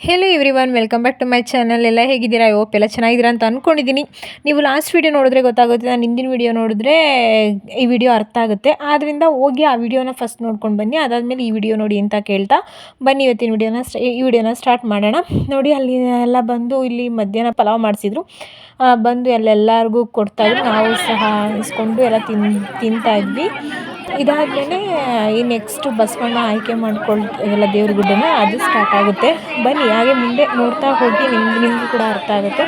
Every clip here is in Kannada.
Hello everyone welcome back to my channel ಎಲ್ಲ ಹೇಗಿದ್ದೀರಾ? ಓಪ್ ಎಲ್ಲ ಚೆನ್ನಾಗಿದ್ದೀರಾ ಅಂತ ಅಂದ್ಕೊಂಡಿದ್ದೀನಿ ನೀವು ಲಾಸ್ಟ್ ವೀಡಿಯೋ ನೋಡಿದ್ರೆ ಗೊತ್ತಾಗುತ್ತೆ. ನಾನು ಹಿಂದಿನ ವೀಡಿಯೋ ನೋಡಿದ್ರೆ ಈ ವಿಡಿಯೋ ಅರ್ಥ ಆಗುತ್ತೆ. ಆದ್ದರಿಂದ ಹೋಗಿ ಆ ವಿಡಿಯೋನ ಫಸ್ಟ್ ನೋಡ್ಕೊಂಡು ಬನ್ನಿ. ಅದಾದಮೇಲೆ ಈ ವಿಡಿಯೋ ನೋಡಿ ಅಂತ ಕೇಳ್ತಾ ಬನ್ನಿ. ಇವತ್ತಿನ ವಿಡಿಯೋನ ಈ ವಿಡಿಯೋನ ಸ್ಟಾರ್ಟ್ ಮಾಡೋಣ. ನೋಡಿ, ಅಲ್ಲಿ ಎಲ್ಲ ಬಂದು ಇಲ್ಲಿ ಮಧ್ಯಾಹ್ನ ಪಲಾವ್ ಮಾಡಿಸಿದ್ರು. ಬಂದು ಅಲ್ಲೆಲ್ಲರಿಗೂ ಕೊಡ್ತಾಯಿದ್ರು ನಾವು ಸಹ ಇಸ್ಕೊಂಡು ಎಲ್ಲ ತಿನ್ ತಿಂತಾ ಇದ್ವಿ. ಇದಾದಮೇಲೆ ಈ ನೆಕ್ಸ್ಟ್ ಬಸವಣ್ಣ ಆಯ್ಕೆ ಮಾಡ್ಕೊಳ್ತೀವಲ್ಲ ದೇವ್ರ ಗುಡ್ಡನ ಅದು ಸ್ಟಾರ್ಟ್ ಆಗುತ್ತೆ. ಬನ್ನಿ, ಹಾಗೆ ಮುಂದೆ ನೋಡ್ತಾ ಹೋಗಿ ನಿಮ್ಗೆ ನಿಮಗೂ ಕೂಡ ಅರ್ಥ ಆಗುತ್ತೆ.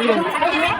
Thank.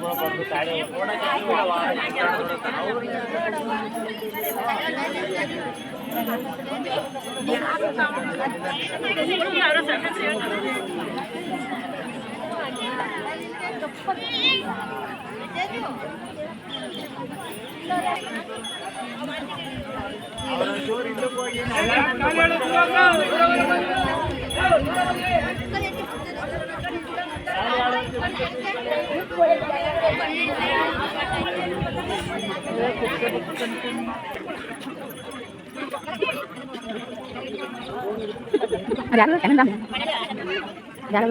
Jadi, kalau kalian ഒരാൾ എന്താ ഒരാൾ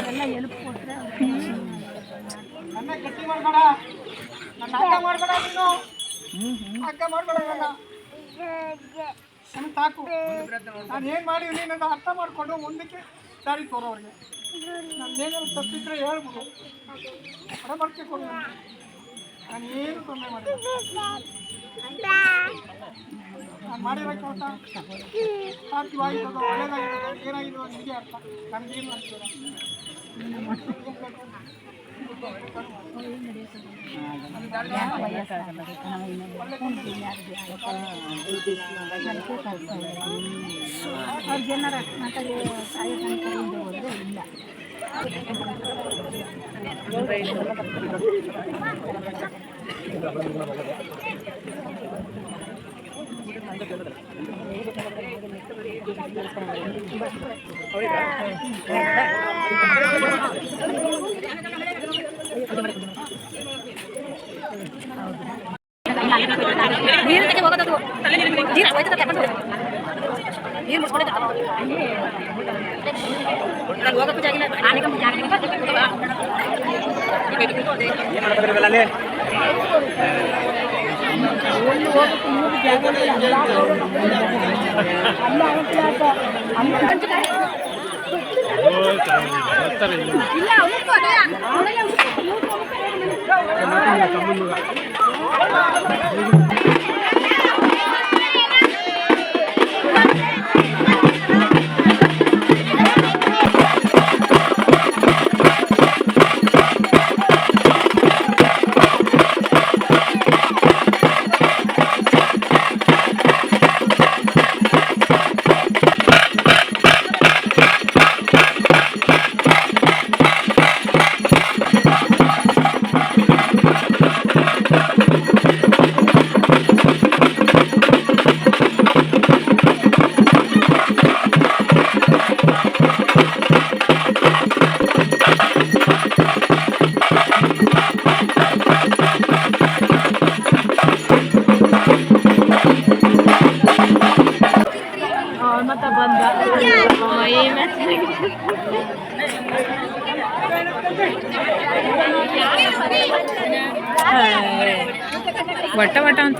ಏನಂದ ಯಾರು ಕೂಡ ನನ್ನ ಗಟ್ಟಿ ಮಾಡ್ಬೇಡ ನನ್ನ ಅಕ್ಕ ಮಾಡ್ಬೇಡ ನನ್ನ ಸಾಕು. ನಾನು ಏನು ಮಾಡಿ ನೀನು ಅರ್ಥ ಮಾಡಿಕೊಂಡು ಮುಂದಕ್ಕೆ ದಾರಿ ತೋರೋರಿಗೆ ನಾನು ಏನಾದ್ರು ತಪ್ಪಿದ್ರೆ ಹೇಳ್ಬಿಡು. ಹೊರ ಬರ್ಕೆ ಕೊಡು. ನಾನು ಏನು ತೊಂದರೆ ಮಾಡಿಲ್ಲ. ನಾನು ಮಾಡಿರೋ ಕೆಲಸ ಸಾಧ್ಯವಾಗಿರೋದು ಒಳ್ಳೇದಾಗಿರೋದು ಏನಾಗಿರೋದು ನಿಮಗೆ ಅರ್ಥ. ನನಗೇನು ಅನ್ಸಿಲ್ಲ. ಅವ್ರ ಜನರ ಮಾತಾಡಿ ಸಾಯಿ ಕಡೆಯಿಂದ ಹೋದ್ರೆ ಇಲ್ಲ ನೀರು ತೆಗೆ ಹೋಗೋದು ನೀರು ಹೋಯ್ತದ ತಗೊಂಡು ನೀರು ಮುಡ್ಸ್ಕೊಂಡಿದ್ದ ನಾನು ಹೋಗಕ್ಕೂ ಜಾಗಿಲ್ಲ ಆನೆಗೆ ಜಾಗಿಲ್ಲ ಒಂದು ಹೋಗಕ್ಕೆ கம்மி ವಟ ವಟ ಅಂತ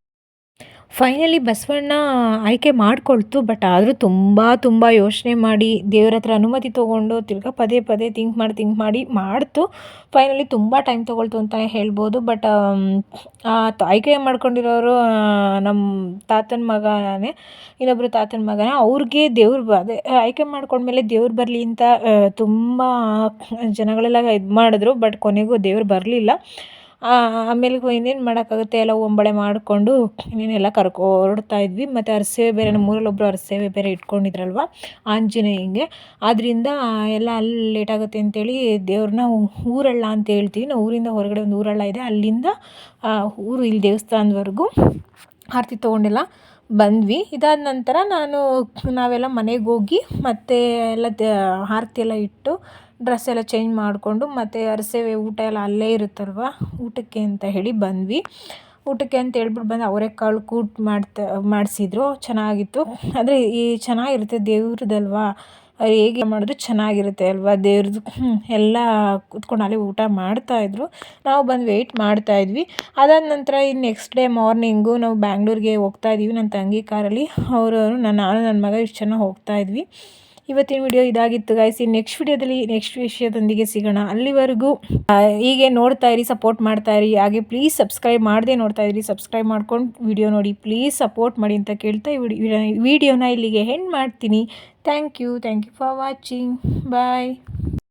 ಫೈನಲಿ ಬಸವಣ್ಣ ಆಯ್ಕೆ ಮಾಡಿಕೊಳ್ತು ಬಟ್ ಆದರೂ ತುಂಬ ತುಂಬ ಯೋಚನೆ ಮಾಡಿ, ದೇವ್ರ ಹತ್ರ ಅನುಮತಿ ತೊಗೊಂಡು ತಿರ್ಗಾ ಪದೇ ಪದೇ ಥಿಂಕ್ ಮಾಡಿ ಥಿಂಕ್ ಮಾಡಿ ಮಾಡ್ತು. ಫೈನಲಿ ತುಂಬ ಟೈಮ್ ತೊಗೊಳ್ತು ಅಂತಲೇ ಹೇಳ್ಬೋದು ಬಟ್ ಆಯ್ಕೆ ಮಾಡ್ಕೊಂಡಿರೋರು ನಮ್ಮ ತಾತನ ಮಗನೇ ಇನ್ನೊಬ್ಬರು ತಾತನ ಮಗನೇ, ಅವ್ರಿಗೆ ದೇವ್ರು ಅದೇ, ಆಯ್ಕೆ ಮಾಡ್ಕೊಂಡ್ಮೇಲೆ ದೇವ್ರು ಬರಲಿ ಅಂತ ತುಂಬ ಜನಗಳೆಲ್ಲ ಇದು ಮಾಡಿದ್ರು ಬಟ್ ಕೊನೆಗೂ ದೇವ್ರು ಬರಲಿಲ್ಲ. ಆಮೇಲೆ ಇನ್ನೇನು ಮಾಡೋಕ್ಕಾಗುತ್ತೆ? ಎಲ್ಲ ಒಂಬಳೆ ಮಾಡಿಕೊಂಡು ಇನ್ನೇನೆಲ್ಲ ಕರ್ಕೊ ಹೊರಡ್ತಾ ಇದ್ವಿ. ಮತ್ತು ಅರಸೇವೆ ಬೇರೆ ನಮ್ಮೂರಲ್ಲಿ ಒಬ್ಬರು ಅರಸೇವೆ ಬೇರೆ ಇಟ್ಕೊಂಡಿದ್ರಲ್ವ? ಆಂಜನೇಯಂಗೆ. ಆದ್ದರಿಂದ ಎಲ್ಲ ಅಲ್ಲಿ ಲೇಟಾಗುತ್ತೆ ಅಂತೇಳಿ ದೇವ್ರನ್ನ ಊರಳ್ಳ ಅಂತ ಹೇಳ್ತೀವಿ. ನಾವು ಊರಿಂದ ಹೊರಗಡೆ ಒಂದು ಊರಳ್ಳ ಇದೆ. ಅಲ್ಲಿಂದ ಊರು ಇಲ್ಲಿ ದೇವಸ್ಥಾನದವರೆಗೂ ಆರತಿ ತೊಗೊಂಡೆಲ್ಲ ಬಂದ್ವಿ. ಇದಾದ ನಂತರ ನಾನು ನಾವೆಲ್ಲ ಮನೆಗೆ ಹೋಗಿ ಮತ್ತೆ ಎಲ್ಲ ಆರತಿ ಎಲ್ಲ ಇಟ್ಟು ಡ್ರೆಸ್ ಎಲ್ಲ ಚೇಂಜ್ ಮಾಡಿಕೊಂಡು ಮತ್ತು ಅರಸೇವೆ ಊಟ ಎಲ್ಲ ಅಲ್ಲೇ ಇರುತ್ತಲ್ವ? ಊಟಕ್ಕೆ ಅಂತ ಹೇಳಿ ಬಂದ್ವಿ. ಊಟಕ್ಕೆ ಅಂತ ಹೇಳ್ಬಿಟ್ಟು ಬಂದು ಅವರೆಕಾಳು ಕೂಟ್ ಮಾಡ್ತಾ, ಮಾಡಿಸಿದ್ರು. ಚೆನ್ನಾಗಿತ್ತು. ಆದರೆ ಈ ಚೆನ್ನಾಗಿರುತ್ತೆ ದೇವ್ರದ್ದಲ್ವಾ ಹೇಗೆ ಮಾಡಿದ್ರು ಚೆನ್ನಾಗಿರುತ್ತೆ ಅಲ್ವಾ ದೇವ್ರದ್ದು? ಎಲ್ಲ ಕೂತ್ಕೊಂಡು ಅಲ್ಲಿ ಊಟ ಮಾಡ್ತಾಯಿದ್ರು ನಾವು ಬಂದು ವೆಯ್ಟ್ ಮಾಡ್ತಾಯಿದ್ವಿ ಅದಾದ ನಂತರ ಇನ್ನು ನೆಕ್ಸ್ಟ್ ಡೇ ಮಾರ್ನಿಂಗು ನಾವು ಬ್ಯಾಂಗ್ಳೂರಿಗೆ ಹೋಗ್ತಾ ಇದ್ದೀವಿ. ನನ್ನ ತಂಗಿ ಕಾರಲ್ಲಿ. ಅವರು, ನಾನು ನಾನು, ನನ್ನ ಮಗ ಇಷ್ಟು ಚೆನ್ನಾಗಿ ಹೋಗ್ತಾ ಇದ್ವಿ. ಇವತ್ತಿನ ವಿಡಿಯೋ ಇದಾಗಿತ್ತು ಗಾಯ್ಸ್ ಈ ನೆಕ್ಸ್ಟ್ ವಿಡಿಯೋದಲ್ಲಿ ನೆಕ್ಸ್ಟ್ ವಿಷಯದೊಂದಿಗೆ ಸಿಗೋಣ. ಅಲ್ಲಿವರೆಗೂ ಹೀಗೆ ನೋಡ್ತಾ ಇರಿ ಸಪೋರ್ಟ್ ಮಾಡ್ತಾ ಇರಿ. ಹಾಗೆ ಪ್ಲೀಸ್ ಸಬ್ಸ್ಕ್ರೈಬ್ ಮಾಡದೆ ನೋಡ್ತಾ ಇರಿ. ಸಬ್ಸ್ಕ್ರೈಬ್ ಮಾಡ್ಕೊಂಡು ವಿಡಿಯೋ ನೋಡಿ. ಪ್ಲೀಸ್ ಸಪೋರ್ಟ್ ಮಾಡಿ ಅಂತ ಕೇಳ್ತಾ ವಿಡಿಯೋನ ಇಲ್ಲಿಗೆ ಹೆಂಡ್ ಮಾಡ್ತೀನಿ. Thank you thank you for watching bye